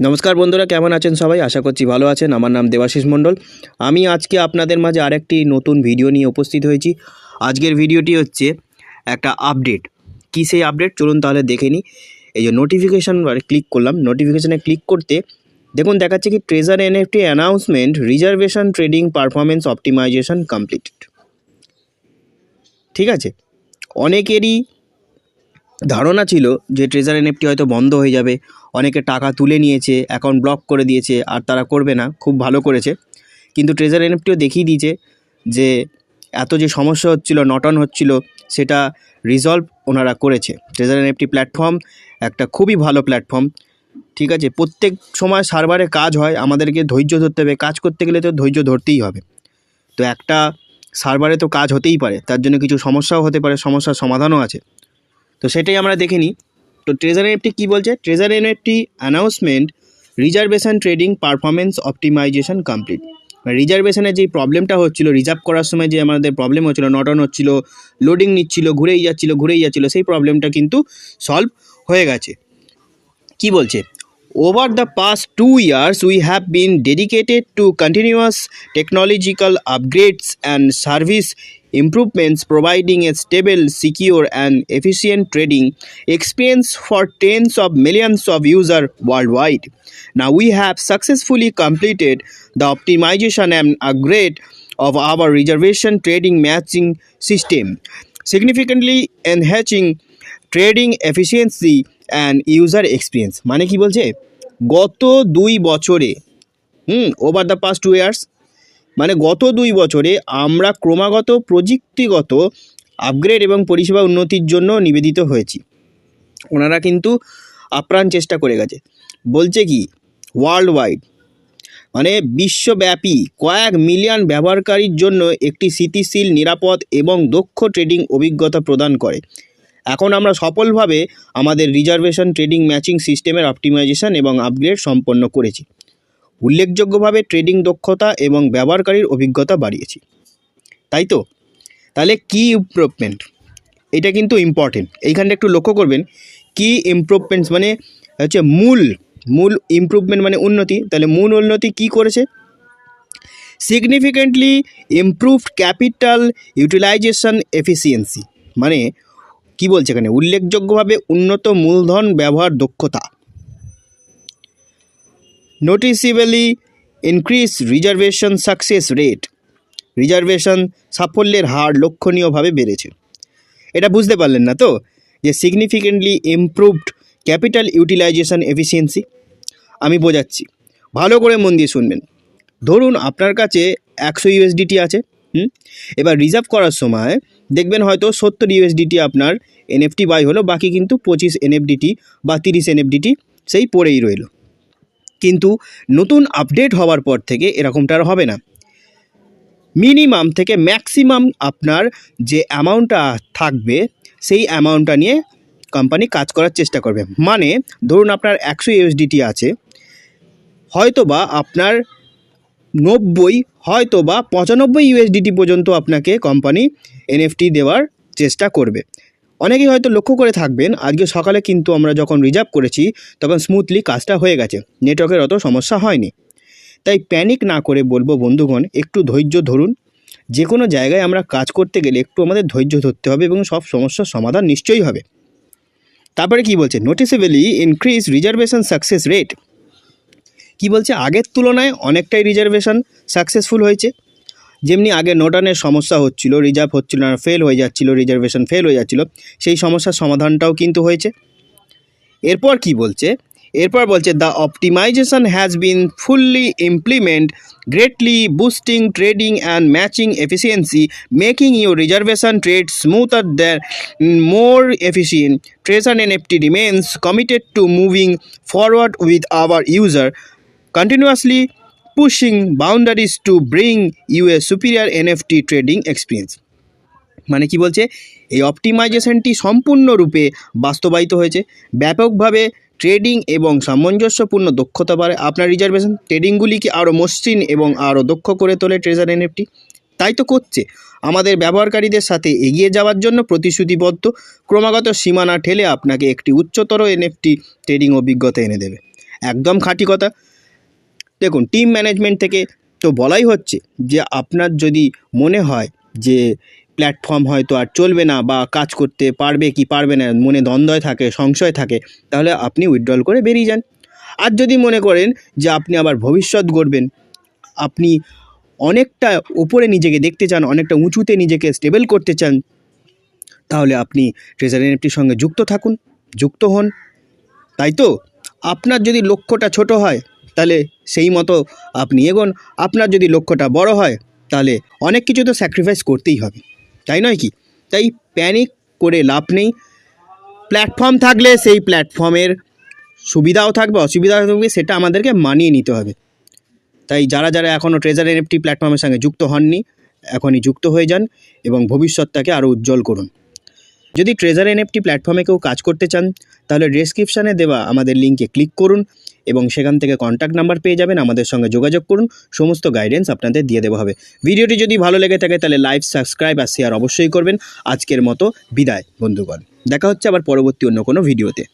নমস্কার বন্ধুরা, কেমন আছেন সবাই? আশা করছি ভালো আছেন। আমার নাম দেবাশিস মণ্ডল। আমি আজকে আপনাদের মাঝে আরেকটি নতুন ভিডিও নিয়ে উপস্থিত হয়েছি। আজকের ভিডিওটি হচ্ছে একটা আপডেট। কী সেই আপডেট? চলুন তাহলে দেখে নিই। এই যে নোটিফিকেশান ক্লিক করলাম। নোটিফিকেশানে ক্লিক করতে দেখুন, দেখাচ্ছে কি treasure NFT announcement reservation trading performance optimisation completed ঠিক আছে? অনেকেরই ধারণা ছিল যে ট্রেজার এনএফটি হয়তো বন্ধ হয়ে যাবে, অনেকে টাকা তুলে নিয়েছে অ্যাকাউন্ট ব্লক করে দিয়েছে, আর তারা করবে না, খুব ভালো করেছে। কিন্তু ট্রেজার এনএফটিও দেখিয়ে দিয়েছে যে এত যে সমস্যা হচ্ছিল, নটন হচ্ছিল, সেটা রিজলভ ওনারা করেছে। ট্রেজার এনএফটি প্ল্যাটফর্ম একটা খুবই ভালো প্ল্যাটফর্ম ঠিক আছে? প্রত্যেক সময় সার্ভারে কাজ হয়, আমাদেরকে ধৈর্য ধরতে হবে, কাজ করতে গেলে তো ধৈর্য ধরতেই হবে। তো একটা সার্ভারে তো কাজ হতেই পারে, তার জন্য কিছু সমস্যাও হতে পারে, সমস্যার সমাধানও আছে। তো সেটাই আমরা দেখে নিই। তো ট্রেজার এনএফটি কী বলছে? Treasure NFT announcement reservation trading performance optimisation complete রিজার্ভেশনের যে প্রবলেমটা হচ্ছিল রিজার্ভ করার সময় যে আমাদের প্রবলেম হচ্ছিল নট অন হচ্ছিল লোডিং নিচ্ছিল, ঘুরেই যাচ্ছিল ঘুরেই যাচ্ছিল, সেই প্রবলেমটা কিন্তু সলভ হয়ে গেছে। কি বলছে? Over the past two years we have been dedicated to continuous technological upgrades and service improvements providing a stable secure and efficient trading experience for tens of millions of users worldwide now we have successfully completed the optimization and upgrade of our reservation trading matching system significantly enhancing trading efficiency and user experience মানে কি বলছে গত দুই বছরে হুম over the past two years মানে গত দুই বছরে আমরা ক্রমাগত প্রযুক্তিগত আপগ্রেড এবং পরিষেবা উন্নতির জন্য নিবেদিত হয়েছি। ওনারা কিন্তু আপ্রাণ চেষ্টা করে গেছে। বলছে কি ওয়ার্ল্ড ওয়াইড মানে বিশ্বব্যাপী কয়েক মিলিয়ন ব্যবহারকারীর জন্য একটি স্থিতিশীল, নিরাপদ এবং দক্ষ ট্রেডিং অভিজ্ঞতা প্রদান করে। এখন আমরা সফলভাবে আমাদের রিজার্ভেশন ট্রেডিং ম্যাচিং সিস্টেমের অপটিমাইজেশন এবং আপগ্রেড সম্পন্ন করেছি। উল্লেখযোগ্যভাবে ট্রেডিং দক্ষতা এবং ব্যবহারকারীর অভিজ্ঞতা বাড়িয়েছি। তাই তো? তাহলে কি ইমপ্রুভমেন্ট এটা কিন্তু ইম্পর্টেন্ট এইখানটা একটু লক্ষ্য করবেন। কি ইমপ্রুভমেন্টস মানে হচ্ছে মূল মূল ইমপ্রুভমেন্ট মানে উন্নতি। তাহলে মূল উন্নতি কি করেছে? Significantly improved capital utilisation efficiency মানে কি বলছে এখানে? উল্লেখযোগ্যভাবে উন্নত মূলধন ব্যবহার দক্ষতা। Noticeably increase reservation success rate reservation সাফল্যের হার লক্ষণীয়ভাবে বেড়েছে। এটা বুঝতে পারলেন না তো? যে significantly improved capital utilisation efficiency আমি বোঝাচ্ছি। ভালো করে মন দিয়ে শুনবেন। ধরুন আপনার কাছে একশো ইউএসডিটি আছে, হুম? এবার রিজার্ভ করার সময় দেখবেন হয়তো সত্তর ইউএসডিটি আপনার এনএফটি বাই হলো, বাকি কিন্তু পঁচিশ এনএফডিটি বা তিরিশ এনএফডিটি সেই পড়েই রইল। কিন্তু নতুন আপডেট হওয়ার পর থেকে এরকমটা আর হবে না। মিনিমাম থেকে ম্যাক্সিমাম আপনার যে অ্যামাউন্টটা থাকবে, সেই অ্যামাউন্টটা নিয়ে কোম্পানি কাজ করার চেষ্টা করবে। মানে ধরুন আপনার একশো ইউএসডিটি আছে হয়তো বা আপনার নব্বই হয়তো বা পঁচানব্বই ইউএসডিটি পর্যন্ত আপনাকে কোম্পানি এনএফটি দেওয়ার চেষ্টা করবে। অনেকেই হয়তো লক্ষ্য করে থাকবেন, আজকে সকালে কিন্তু আমরা যখন রিজার্ভ করেছি, তখন স্মুথলি কাজটা হয়ে গেছে। নেটওয়ার্কের অত সমস্যা হয়নি। তাই প্যানিক না করে বলব বন্ধুগণ, একটু ধৈর্য ধরুন। যে কোনো জায়গায় আমরা কাজ করতে গেলে একটু আমাদের ধৈর্য ধরতে হবে এবং সব সমস্যার সমাধান নিশ্চয়ই হবে। তারপরে কি বলছে? Noticeably increase reservation success rate কি বলছে? আগের তুলনায় অনেকটাই রিজার্ভেশন সাকসেসফুল হয়েছে। যেমনি আগে নোটানের সমস্যা হচ্ছিল রিজার্ভ হচ্ছিল না ফেল হয়ে যাচ্ছিল রিজার্ভেশন ফেল হয়ে যাচ্ছিল, সেই সমস্যার সমাধানটাও কিন্তু হয়েছে। এরপর কি বলছে? এরপর বলছে the optimisation has been fully implement greatly boosting trading and matching efficiency making your reservation trade smoother than more efficient treasure N FT remains committed to moving forward with our user continuously pushing boundaries to bring you a superior NFT trading experience. মানে কি বলছে? এই অপটিমাইজেশনটি সম্পূর্ণরূপে বাস্তবায়িত হয়েছে। ব্যাপকভাবে trading এবং সামঞ্জস্যপূর্ণ দক্ষতা বাড়ে আপনার রিজার্ভেশন ট্রেডিংগুলিকে আরও মসৃণ এবং আরও দক্ষ করে তোলে ট্রেজার এনএফটি তাই তো করছে। আমাদের ব্যবহারকারীদের সাথে এগিয়ে যাওয়ার জন্য প্রতিশ্রুতিবদ্ধ। ক্রমাগত সীমানা ঠেলে আপনাকে একটি উচ্চতর এনএফটি ট্রেডিং অভিজ্ঞতা এনে দেবে। একদম খাঁটি কথা। দেখুন টিম ম্যানেজমেন্ট থেকে তো বলাই হচ্ছে যে আপনার যদি মনে হয় যে প্ল্যাটফর্ম হয়তো আর চলবে না বা কাজ করতে পারবে কি পারবে না, মনে দ্বন্দ্বয় থাকে, সংশয় থাকে, তাহলে আপনি উইথড্রল করে বেরিয়ে যান। আর যদি মনে করেন যে আপনি আবার ভবিষ্যৎ গড়বেন, আপনি অনেকটা উপরে নিজেকে দেখতে চান, অনেকটা উঁচুতে নিজেকে স্টেবল করতে চান, তাহলে আপনি ট্রেজার এনএফটির সঙ্গে যুক্ত থাকুন, যুক্ত হন। তাই তো? আপনার যদি লক্ষ্যটা ছোট হয় তাহলে সেই মতো আপনি এগোন। আপনার যদি লক্ষ্যটা বড় হয়, তাহলে অনেক কিছু তো স্যাক্রিফাইস করতেই হবে। তাই নয় কি? তাই প্যানিক করে লাভ নেই। প্ল্যাটফর্ম থাকলে সেই প্ল্যাটফর্মের সুবিধাও থাকবে, অসুবিধাও থাকবে, সেটা আমাদেরকে মানিয়ে নিতে হবে। তাই যারা যারা এখনও ট্রেজার এনএফটি প্ল্যাটফর্মের সঙ্গে যুক্ত হননি, এখনই যুক্ত হয়ে যান এবং ভবিষ্যৎটাকে আরও উজ্জ্বল করুন। যদি ট্রেজার এনএফটি প্ল্যাটফর্মে কেউ কাজ করতে চান, তাহলে ডেসক্রিপশানে দেওয়া আমাদের লিঙ্কে ক্লিক করুন। এবং সেখান থেকে কন্ট্যাক্ট নাম্বার পেয়ে যাবেন। আমাদের সঙ্গে যোগাযোগ করুন। সমস্ত গাইডেন্স আপনাদের দিয়ে দেওয়া হবে। ভিডিওটি যদি ভালো লেগে থাকে, তাহলে লাইভ সাবস্ক্রাইব আর শেয়ার অবশ্যই করবেন। আজকের মতো বিদায়, বন্ধুগণ। দেখা হচ্ছে আবার পরবর্তী অন্য কোনো ভিডিওতে